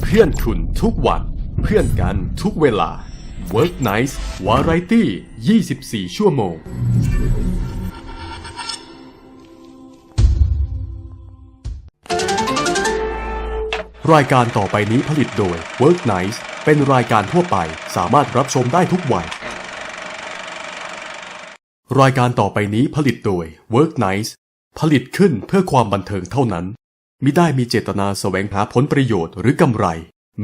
เพื่อนคุณทุกวัน เพื่อนกันทุกเวลา Work Nice Variety 24 ชั่วโมง รายการต่อไปนี้ผลิตโดย Work Nice เป็นรายการทั่วไปสามารถรับชมได้ทุกวัย รายการต่อไปนี้ผลิตโดย Work Nice ผลิตขึ้นเพื่อความบันเทิงเท่านั้น มิได้มีเจตนาแสวงหาผลประโยชน์หรือกำไร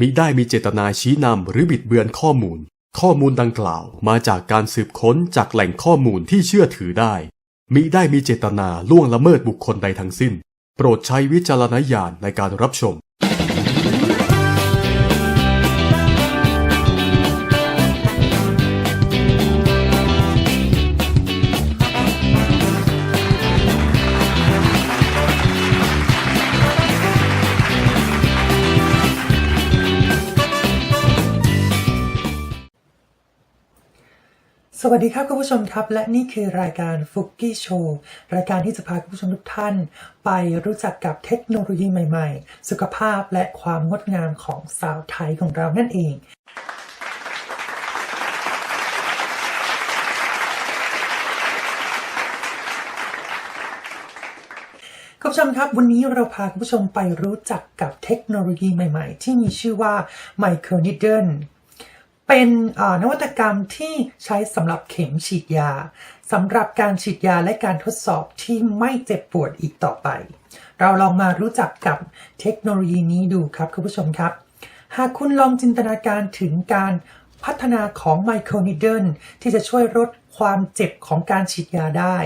มิได้มีเจตนาชี้นำหรือบิดเบือนข้อมูล ข้อมูลดังกล่าวมาจากการสืบค้นจากแหล่งข้อมูลที่เชื่อถือได้ มิได้มีเจตนาล่วงละเมิดบุคคลใดทั้งสิ้น โปรดใช้วิจารณญาณในการรับชม สวัสดีครับคุณผู้ชมครับ และนี่คือรายการฟุกกี้โชว์รายการที่จะพาคุณผู้ชมทุกท่าน ไปรู้จักกับเทคโนโลยีใหม่ ๆ สุขภาพและความงดงามของสาวไทยของเรานั่นเองคุณผู้ชมครับ วันนี้เราพาคุณผู้ชมไปรู้จักกับเทคโนโลยีใหม่ ๆ ที่มีชื่อว่า Micronidon เป็นเอ่อนนวัตกรรมที่ใช้สำหรับเข็มฉีดยาสำหรับการฉีดยาและการทดสอบที่ไม่เจ็บปวดอีกต่อไป เราลองมารู้จักกับเทคโนโลยีนี้ดูครับคุณผู้ชมครับ หากคุณลองจินตนาการถึงการพัฒนาของไมโครนิดเดิลที่จะช่วยลดความเจ็บของการฉีดยาได้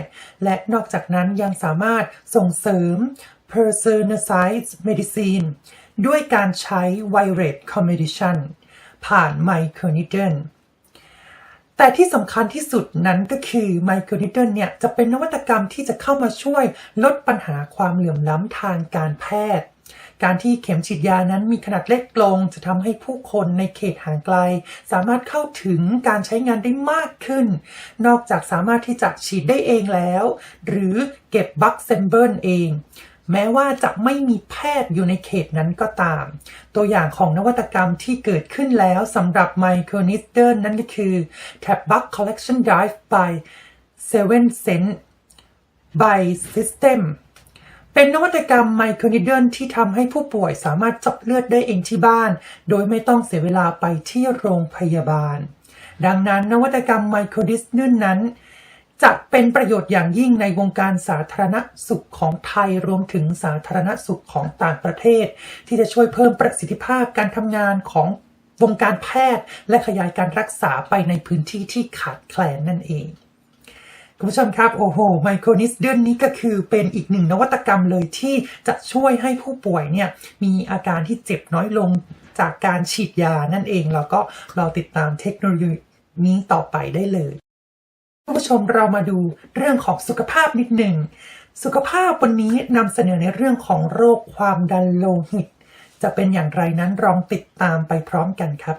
และนอกจากนั้นยังสามารถส่งเสริม personalized medicine ด้วยการใช้ wireless communication ผ่านไมโครนิดเดิลแต่ที่สำคัญที่สุดนั้นก็คือไมโครนิดเดิลเนี่ยจะเป็นนวัตกรรมที่จะเข้ามาช่วยลดปัญหาความเหลื่อมล้ำทางการแพทย์ การที่เข็มฉีดยานั้นมีขนาดเล็กลง จะทำให้ผู้คนในเขตห่างไกล สามารถเข้าถึงการใช้งานได้มากขึ้น นอกจากสามารถที่จะฉีดได้เองแล้ว หรือเก็บบัคเซมเบิลเอง แม้ว่าจะไม่มีแพทย์อยู่ในเขตนั้นก็ตาม ตัวอย่างของนวัตกรรมที่เกิดขึ้นแล้วสำหรับ m i c r o n i s t e r นั่นก็คือ Tab Bug Collection Drive by Seven Sense by System เป็นนวัตกรรมไมโครนิดเดิลที่ทำให้ผู้ป่วยสามารถเจาะเลือดได้เองที่บ้าน โดยไม่ต้องเสียเวลาไปที่โรงพยาบาล ดังนั้นนวัตกรรมไมโครนิดเดิลนั้น จะเป็นประโยชน์อย่างยิ่งในวงการสาธารณสุขของไทยรวมถึงสาธารณสุขของต่างประเทศ ที่จะช่วยเพิ่มประสิทธิภาพการทำงานของวงการแพทย์ และขยายการรักษาไปในพื้นที่ที่ขาดแคลนนั่นเองคุณผู้ชมครับโอ้โหไมโครนิสเดือนนี้ก็คือเป็นอีกหนึ่งนวัตกรรมเลยที่จะช่วยให้ผู้ป่วยเนี่ยมีอาการที่เจ็บน้อยลงจากการฉีดยานั่นเอง แล้วก็เราติดตามเทคโนโลยีนี้ต่อไปได้เลย ท่านผู้ชมเรามาดูเรื่องของสุขภาพนิดหนึ่ง สุขภาพวันนี้นำเสนอในเรื่องของโรคความดันโลหิต จะเป็นอย่างไรนั้นลองติดตามไปพร้อมกันครับ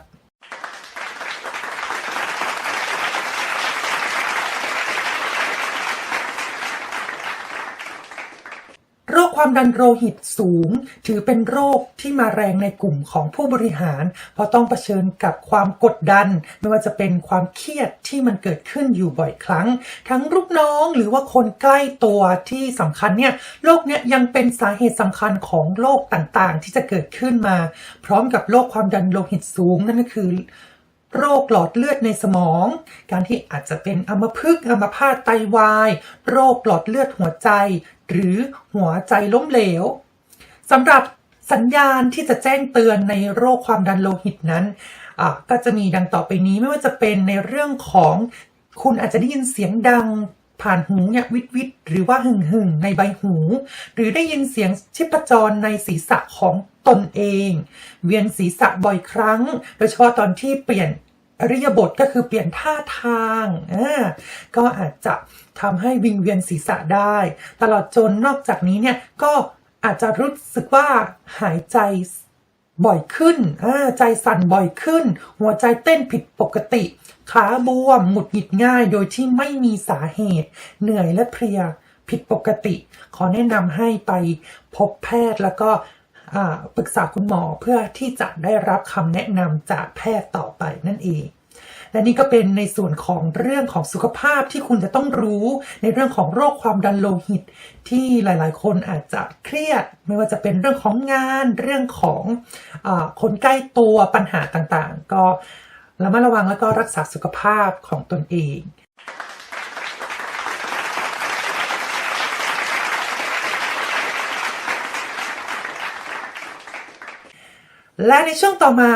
โร ความดันโลหิตสูง ถือเป็นโรคที่มาแรงในกลุ่มของผู้บริหาร เพราะต้องเผชิญกับความกดดัน ไม่ว่าจะเป็นความเครียดที่มันเกิดขึ้นอยู่บ่อยครั้ง ทั้งลูกน้องหรือว่าคนใกล้ตัวที่สำคัญเนี่ยโรคเนี้ยยังเป็นสาเหตุสำคัญของโรคต่างๆ ที่จะเกิดขึ้นมา พร้อมกับโรคความดันโลหิตสูงนั่นก็คือ โรคหลอดเลือดในสมอง การที่อาจจะเป็นอัมพฤกษ์อัมพาตไตวาย โรคหลอดเลือดหัวใจ หรือหัวใจล้มเหลวสำหรับสัญญาณที่จะแจ้งเตือนในโรคความดันโลหิตนั้น ก็จะมีดังต่อไปนี้ไม่ว่าจะเป็นในเรื่องของคุณอาจจะได้ยินเสียงดังผ่านหูเนี่ยวิดวิดหรือว่าหึ่งหึ่งในใบหู หรือได้ยินเสียงชิปจรในศีรษะของ ตนเอง เวียนศีรษะบ่อยครั้ง โดยเฉพาะตอนที่เปลี่ยนอริยบทก็คือเปลี่ยนท่าทางก็อาจจะทำให้วิงเวียนศีรษะได้ ตลอดจนนอกจากนี้เนี่ยก็อาจจะรู้สึกว่าหายใจบ่อยขึ้น ใจสั่นบ่อยขึ้น หัวใจเต้นผิดปกติ ขาบวมหงุดหงิดง่าย โดยที่ไม่มีสาเหตุ เหนื่อยและเพลียผิดปกติ ขอแนะนำให้ไปพบแพทย์แล้วก็ ปรึกษาคุณหมอเพื่อที่จะได้รับคำแนะนำจากแพทย์ต่อไปนั่นเอง และนี่ก็เป็นในส่วนของเรื่องของสุขภาพที่คุณจะต้องรู้ในเรื่องของโรคความดันโลหิต ที่หลายๆ คนอาจจะเครียด ไม่ว่าจะเป็นเรื่องของงานเรื่องของอคนใกล้ตัวปัญหาต่างๆ ก็ระมัดระวังแล้วก็รักษาสุขภาพของตนเอง และในช่วงต่อมา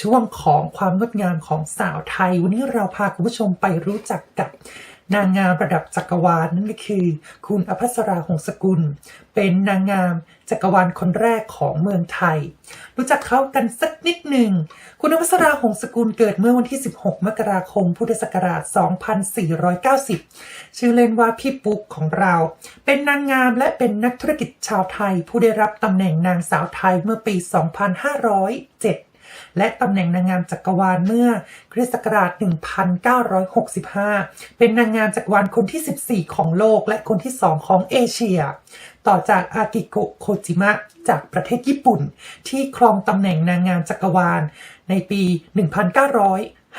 ช่วงของความงดงามของสาวไทย วันนี้เราพาคุณผู้ชมไปรู้จักกับ นางงามระดับจักรวาลนั่นก็คือ คุณอภัสราหงสกุล เป็นนางงามจักรวาลคนแรกของเมืองไทย รู้จักเขากันสักนิดหนึ่ง คุณอภัสราหงสกุลเกิดเมื่อวันที่ 16 มกราคม พุทธศักราช 2490 ชื่อเล่นว่าพี่ปุ๊กของเรา เป็นนางงามและเป็นนักธุรกิจชาวไทย ผู้ได้รับตำแหน่งนางสาวไทยเมื่อปี 2507 และตำแหน่งนางงามจักรวาลเมื่อคริสต์ศักราช 1965 เป็นนางงามจักรวาลคนที่ 14 ของโลกและคนที่ 2 ของเอเชีย ต่อจากอากิโกะโคจิมะจากประเทศญี่ปุ่น ที่ครองตำแหน่งนางงามจักรวาลในปี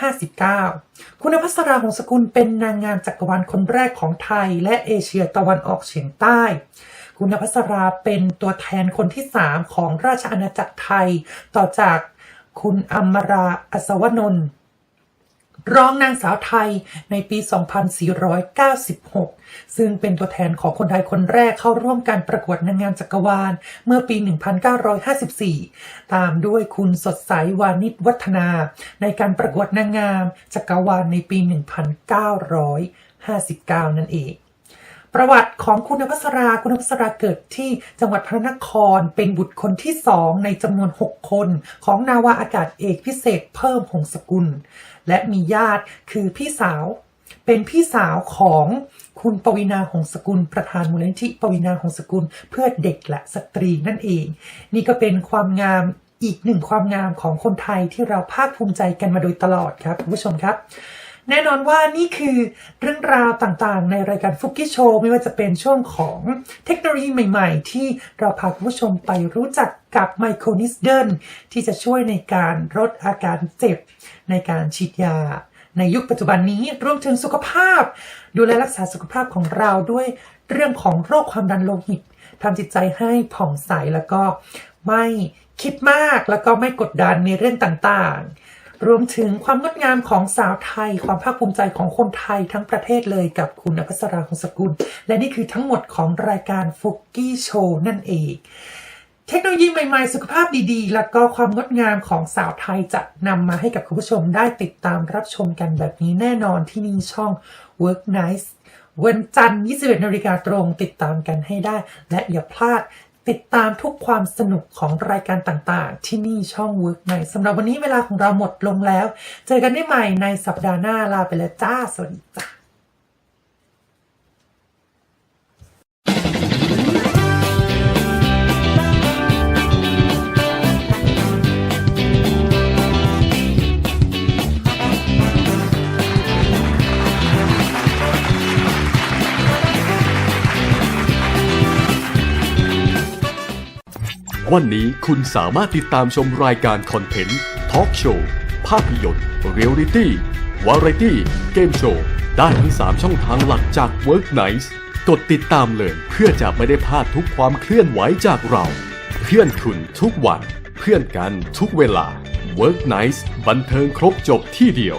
1959 คุณพัสราหงสกุลเป็นนางงามจักรวาลคนแรกของไทย และเอเชียตะวันออกเฉียงใต้ คุณพัสราเป็นตัวแทนคนที่ 3 ของราชอาณาจักรไทย ต่อจาก คุณอมราอัศวนนท์รองนางสาวไทยในปี 2496 ซึ่งเป็นตัวแทนของคนไทยคนแรกเข้าร่วมการประกวดนางงามจักรวาล เมื่อปี 1954 ตามด้วยคุณสดใสวานิชวัฒนา ในการประกวดนางงามจักรวาลในปี 1959 นั่นเอง ประวัติของคุณพัสรา คุณพัสราเกิดที่จังหวัดพระนคร เป็นบุตรคนที่สองในจำนวน 6 คน ของนาวาอากาศเอกพิเศษเพิ่มหงสกุล และมีญาติคือพี่สาว เป็นพี่สาวของคุณปวีนาหงสกุล ประธานมูลนิธิปวีนาหงสกุล เพื่อเด็กและสตรีนั่นเอง นี่ก็เป็นความงามอีกหนึ่งความงามของคนไทยที่เราภาคภูมิใจกันมาโดยตลอดครับคุณผู้ชมครับ แน่นอนว่านี่คือเรื่องราวต่างๆ ในรายการฟุกกี้โชว์ไม่ว่าจะเป็นช่วงของเทคโนโลยีใหม่ๆ ที่เราพาคุณผู้ชมไปรู้จักกับไมโครนิสเดิลที่จะช่วยในการลดอาการเจ็บ ในการฉีดยา ในยุคปัจจุบันนี้รวมถึงสุขภาพ ดูแลรักษาสุขภาพของเราด้วยเรื่องของโรคความดันโลหิตทำจิตใจให้ผ่องใสแล้วก็ไม่คิดมากแล้วก็ไม่กดดันในเรื่องต่างๆ รวมถึงความงดงามของสาวไทย ความภาคภูมิใจของคนไทยทั้งประเทศเลยกับคุณอภัสราหงสกุล และนี่คือทั้งหมดของรายการฟุกกี้โชว์นั่นเอง เทคโนโลยีใหม่ๆ สุขภาพดีๆ แล้วก็ความงดงามของสาวไทยจะนำมาให้กับคุณผู้ชมได้ติดตามรับชมกันแบบนี้แน่นอนที่นี่ช่อง Work Nice วันจันทร์21นาฬิกาตรงติดตามกันให้ได้ และอย่าพลาด ติดตามทุกความสนุกของรายการต่างๆ ที่นี่ช่อง Work Nice สำหรับวันนี้เวลาของเราหมดลงแล้ว เจอกันได้ใหม่ในสัปดาห์หน้าลาไปแล้วจ้า สวัสดีจ้า วันนี้คุณสามารถติดตามชมรายการคอนเทนต์ทอล์กโชว์ภาพยนตร์เรียลลิตี้วาไรตี้เกมโชว์ได้ทั้ง 3 ช่องทางหลักจาก Work Nice กดติดตามเลยเพื่อจะไม่ได้พลาดทุกความเคลื่อนไหวจากเรา เพื่อนคุณทุกวัน เพื่อนกันทุกเวลา Work Nice บันเทิงครบจบที่เดียว